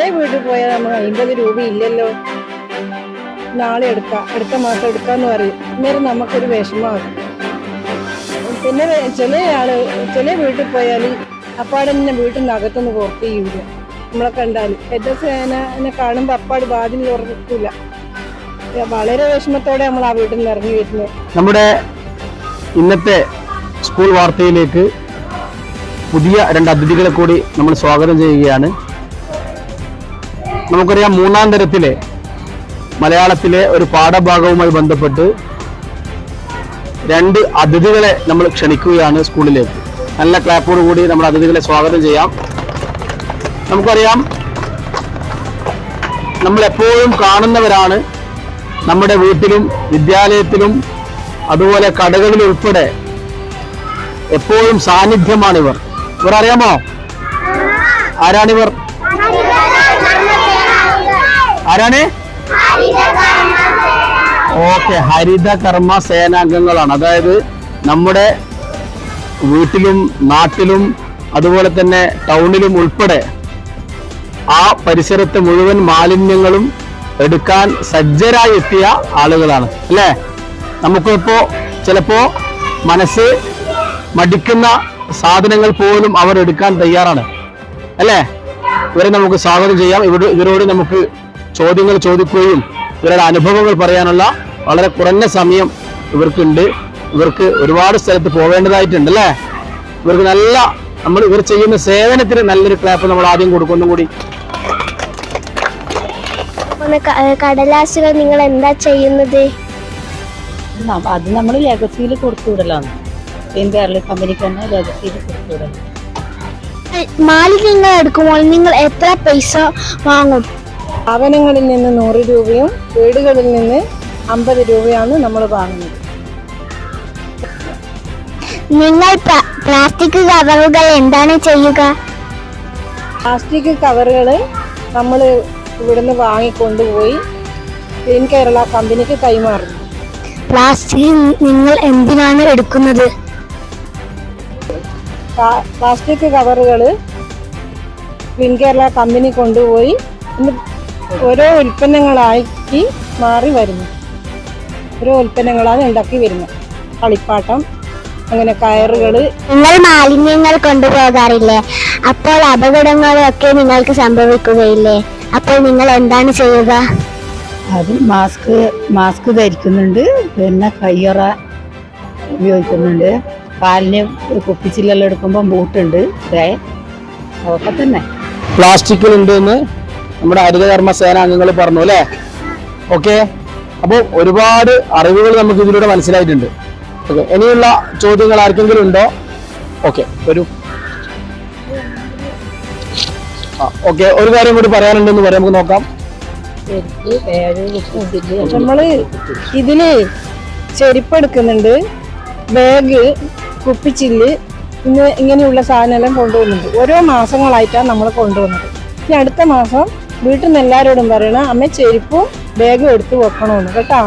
ചില വീട്ടിൽ പോയാൽ നമ്മൾ അമ്പത് രൂപ ഇല്ലല്ലോ. നാളെ എടുക്കാം അടുത്ത മാസം എടുക്കാന്ന് പറയും. അന്നേരം നമുക്കൊരു വിഷമമാകും. പിന്നെ ചില ആൾ ചില വീട്ടിൽ പോയാൽ അപ്പാടെ തന്നെ വീട്ടിൽ നിന്ന് അകത്തുനിന്ന് പുറത്ത് ചെയ്യൂല നമ്മളെ കണ്ടാൽ എന്നെ കാണുമ്പോൾ അപ്പാട് ബാധ്യത ഉറക്കില്ല വളരെ വിഷമത്തോടെ നമ്മൾ ആ വീട്ടിൽ നിന്ന് ഇറങ്ങി വരുന്നത് നമ്മുടെ ഇന്നത്തെ സ്കൂൾ വാർത്തയിലേക്ക് പുതിയ രണ്ട് അതിഥികളെ കൂടി നമ്മൾ സ്വാഗതം ചെയ്യുകയാണ്. നമുക്കറിയാം മൂന്നാം തരത്തിലെ മലയാളത്തിലെ ഒരു പാഠഭാഗവുമായി ബന്ധപ്പെട്ട് രണ്ട് അതിഥികളെ നമ്മൾ ക്ഷണിക്കുകയാണ് സ്കൂളിലേക്ക്. നല്ല ക്ലാപ്പോട് കൂടി നമ്മൾ അതിഥികളെ സ്വാഗതം ചെയ്യാം. നമുക്കറിയാം നമ്മൾ എപ്പോഴും കാണുന്നവരാണ് നമ്മുടെ വീട്ടിലും വിദ്യാലയത്തിലും അതുപോലെ കടകളിൽ ഉൾപ്പെടെ എപ്പോഴും സാന്നിധ്യമാണിവർ. ഇവർ അറിയാമോ ആരാണിവർ? ആരാണ്? ഓക്കെ ഹരിത കർമ്മ സേനാംഗങ്ങളാണ്. അതായത് നമ്മുടെ വീട്ടിലും നാട്ടിലും അതുപോലെ തന്നെ ടൗണിലും ഉൾപ്പെടെ ആ പരിസരത്തെ മുഴുവൻ മാലിന്യങ്ങളും എടുക്കാൻ സജ്ജരായി എത്തിയ ആളുകളാണ്. അല്ലേ? നമുക്കിപ്പോ ചിലപ്പോ മനസ്സ് മടിക്കുന്ന സാധനങ്ങൾ പോലും അവർ എടുക്കാൻ തയ്യാറാണ്. അല്ലേ? ഇവരെ നമുക്ക് സ്വാഗതം ചെയ്യാം. ഇവരോട് ഇവരോട് നമുക്ക് ചോദ്യങ്ങൾ ചോദിക്കുകയും ഇവരുടെ അനുഭവങ്ങൾ പറയാനുള്ള വളരെ കുറഞ്ഞ സമയം ഇവർക്കുണ്ട്. ഇവർക്ക് ഒരുപാട് സ്ഥലത്ത് പോകേണ്ടതായിട്ടുണ്ട് അല്ലേ? ഇവർക്ക് നല്ല നമ്മൾ ഇവർ ചെയ്യുന്ന സേവനത്തിന് നല്ലൊരു ക്ലാപ്പ് നമ്മൾ ആദ്യം കൊടുക്കുന്നു കൂടി. കടലാസുകൾ നിങ്ങൾ എന്താ ചെയ്യുന്നത്? അത് നമ്മൾ ലെഗസിയിൽ കൊടുത്തുവിടലാണ് സെയിം കമ്പനിക്ക് തന്നെ ലെഗസിയിൽ കൊടുത്തുവിടലാണ് മാലിന്യങ്ങൾ എടുക്കുമ്പോൾ നിങ്ങൾ എത്ര പൈസ വാങ്ങും? സ്ഥാപനങ്ങളിൽ നിന്ന് നൂറ് രൂപയും വീടുകളിൽ നിന്ന് അമ്പത് രൂപയാണ് നമ്മൾ വാങ്ങുന്നത്. നിങ്ങൾ പ്ലാസ്റ്റിക് കവറുകൾ എന്താണ് ചെയ്യുക? പ്ലാസ്റ്റിക് കവറുകൾ നമ്മൾ ഇവിടുന്ന് വാങ്ങിക്കൊണ്ടുപോയി ക്ലീൻ കേരള കമ്പനിക്ക് കൈമാറുന്നു. പ്ലാസ്റ്റിക് നിങ്ങൾ എന്തിനാണ് എടുക്കുന്നത്? പ്ലാസ്റ്റിക് കവറുകൾ ക്ലീൻ കേരള കമ്പനി കൊണ്ടുപോയി ഓരോ ഉൽപ്പന്നങ്ങളാക്കി മാറി വരുന്നു. ഓരോ ഉൽപ്പന്നങ്ങളാണ് ഉണ്ടാക്കി വരുന്നത്. കളിപ്പാട്ടം അങ്ങനെ കയറുകൾ. നിങ്ങൾ മാലിന്യങ്ങൾ കൊണ്ടുപോകാറില്ലേ? അപ്പോൾ അപകടങ്ങളൊക്കെ നിങ്ങൾക്ക് സംഭവിക്കുകയില്ലേ? അപ്പോൾ നിങ്ങൾ എന്താണ് ചെയ്യുക? അത് മാസ്ക് മാസ്ക് ധരിക്കുന്നുണ്ട്. പിന്നെ കയ്യറ ഉപയോഗിക്കുന്നുണ്ട്. കാലിന് കുപ്പിച്ചില്ലെല്ലാം എടുക്കുമ്പോൾ ബൂട്ടുണ്ട്. അതൊക്കെ തന്നെ. എന്ന് നമ്മുടെ ഹരിതകർമ്മ സേനാംഗങ്ങൾ പറഞ്ഞു അല്ലേ? ഓക്കെ അപ്പോൾ ഒരുപാട് അറിവുകൾ നമുക്ക് ഇതിലൂടെ മനസ്സിലായിട്ടുണ്ട്. ഓക്കെ ഇനിയുള്ള ചോദ്യങ്ങൾ ആർക്കെങ്കിലും ഉണ്ടോ? ഓക്കെ വരൂ. ആ ഓക്കെ ഒരു കാര്യം കൂടി പറയാനുണ്ടെന്ന് പറയാം നമുക്ക് നോക്കാം. നമ്മൾ ഇതിൽ ചെരുപ്പ് എടുക്കുന്നുണ്ട്. ബാഗ് കുപ്പിച്ചില്ല് ഇന്ന് ഇങ്ങനെയുള്ള സാധനമെല്ലാം കൊണ്ടുപോകുന്നുണ്ട് ഓരോ മാസങ്ങളായിട്ടാണ് നമ്മൾ കൊണ്ടുപോകുന്നത് ഇനി അടുത്ത മാസം വീട്ടിൽ നിന്ന് എല്ലാവരോടും പറയണം അമ്മ ചെരുപ്പും ബാഗും എടുത്ത് വെക്കണമെന്ന് കേട്ടാ.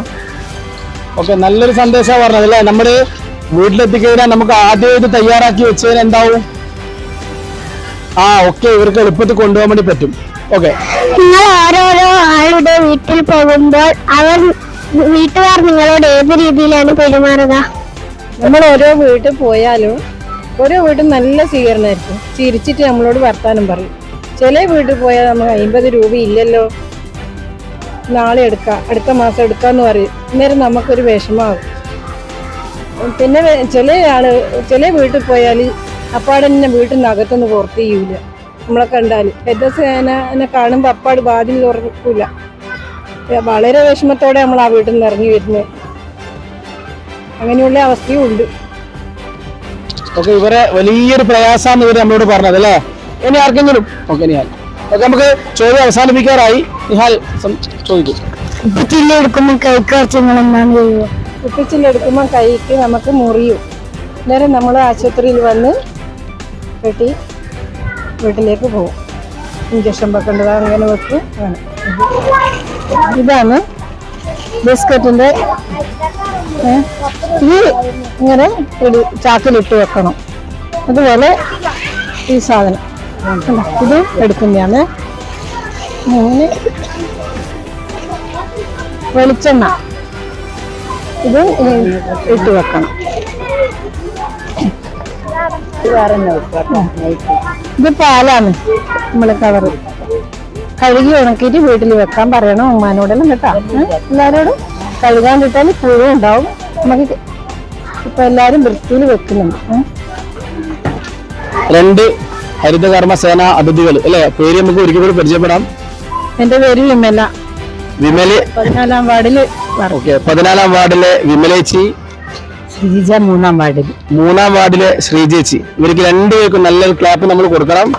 ഓക്കെ നല്ലൊരു സന്ദേശമാണ് പറഞ്ഞത് അല്ലേ? നമ്മുടെ വീട്ടിലെത്തിക്കഴിഞ്ഞാൽ നമുക്ക് ആദ്യം ഇത് തയ്യാറാക്കി വെച്ചതിന് എന്താവും? ആ ഓക്കെ ഇവർക്ക് എളുപ്പത്തിൽ കൊണ്ടുപോകാൻ വേണ്ടി പറ്റും. ഓക്കെ. നിങ്ങൾ ഓരോരോ ആളുടെ വീട്ടിൽ പോകുമ്പോൾ അവർ വീട്ടുകാർ നിങ്ങളോട് ഏത് രീതിയിലാണ് പെരുമാറുക? നമ്മൾ ഓരോ വീട്ടിൽ പോയാലും ഓരോ വീട്ടും നല്ല സ്വീകരണമായിരിക്കും. ചിരിച്ചിട്ട് നമ്മളോട് വർത്താനം പറയും. ചില വീട്ടിൽ പോയാൽ നമ്മൾ അമ്പത് രൂപ ഇല്ലല്ലോ. നാളെ എടുക്കാം. അടുത്ത മാസം എടുക്കാന്ന് പറയും. അന്നേരം നമുക്കൊരു വിഷമാകും പിന്നെ ചില ആൾ ചില വീട്ടിൽ പോയാൽ അപ്പാടെ തന്നെ വീട്ടിൽ നിന്ന് അകത്തൊന്ന് പുറത്ത് ചെയ്യൂല നമ്മളെ കണ്ടാൽ എന്നെ കാണുമ്പോൾ അപ്പാട് ബാതിൽ ഉറപ്പില്ല വളരെ വിഷമത്തോടെ നമ്മൾ ആ വീട്ടിൽ നിന്ന് ഇറങ്ങി വരുന്നത് അങ്ങനെയുള്ള അവസ്ഥയും ഉണ്ട്. ഇവരെ വലിയൊരു പ്രയാസമാണ് ഇവർ നമ്മളോട് പറഞ്ഞത് അല്ലേ? ഇനി ആർക്കെങ്കിലും ഓക്കെ നിഹാൽ. ഓക്കെ നമുക്ക് ചോദ്യം അവസാനിപ്പിക്കാറായി. നിഹാൽ ചോദിക്കും. എടുക്കുമ്പോൾ കൈക്ക് എന്താണ് ചെയ്യുക? കുപ്പിച്ചിലെടുക്കുമ്പോൾ കൈക്ക് നമുക്ക് മുറിയും. അന്നേരം നമ്മൾ ആശുപത്രിയിൽ വന്ന് കെട്ടി വീട്ടിലേക്ക് പോകും. ഇഞ്ചക്ഷൻ വെക്കേണ്ടത് അങ്ങനെ വെക്കും. ആണ് ഇതാണ് ബിസ്ക്കറ്റിന്റെ ഈ ഇത് ഇങ്ങനെ ഒരു ചാക്കിലിട്ട് വെക്കണം. അതുപോലെ ഈ സാധനം? ഇത് എടുക്കുന്നതാണ്. മൂന്ന് വെളിച്ചെണ്ണ. ഇത് ഇട്ട് വെക്കണം. ഇത് പാലാണ് നമ്മൾ കവറ് കഴുകി ഉണക്കിയിട്ട് വീട്ടിൽ വെക്കാൻ പറയണം ഉമ്മാനോടെല്ലാം കേട്ടാ? എല്ലാരോടും കഴുകാൻ കിട്ടാൽ പുഴു ഉണ്ടാവും. നമുക്ക് ഇപ്പൊ എല്ലാരും വൃത്തിയിൽ വെക്കുന്നുണ്ട്. രണ്ട് ഹരിതകർമ്മ സേന അതിഥികൾ അല്ലെ? പേര് നമുക്ക് ഒരിക്കൽ കൂടി പരിചയപ്പെടാം. എന്റെ പേര് വിമല. വിമൽ. പതിനാലാം വാർഡിൽ ഓക്കെ പതിനാലാം വാർഡിലെ വിമലേച്ചി ശ്രീജ മൂന്നാം വാർഡിൽ മൂന്നാം വാർഡിലെ ശ്രീജേച്ചി ഇവർക്ക് രണ്ടുപേർക്കും നല്ലൊരു ക്ലാപ്പ് നമ്മൾ കൊടുക്കണം.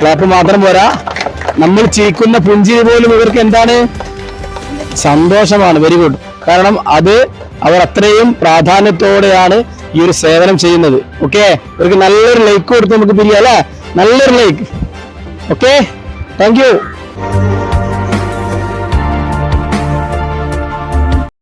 ക്ലാപ്പ് മാത്രം പോരാ. നമ്മൾ ചിരിക്കുന്ന പുഞ്ചിരി പോലും ഇവർക്ക് എന്താണ്? സന്തോഷമാണ്. വെരി ഗുഡ് കാരണം അത് അവർ അത്രയും പ്രാധാന്യത്തോടെയാണ് ഈ ഒരു സേവനം ചെയ്യുന്നത്. ഓക്കെ ഇവർക്ക് നല്ലൊരു ലൈക്ക് കൊടുത്ത് നമുക്ക് പിരിയാം അല്ലേ? നല്ലൊരു ലൈക്ക് ഓക്കെ താങ്ക് യു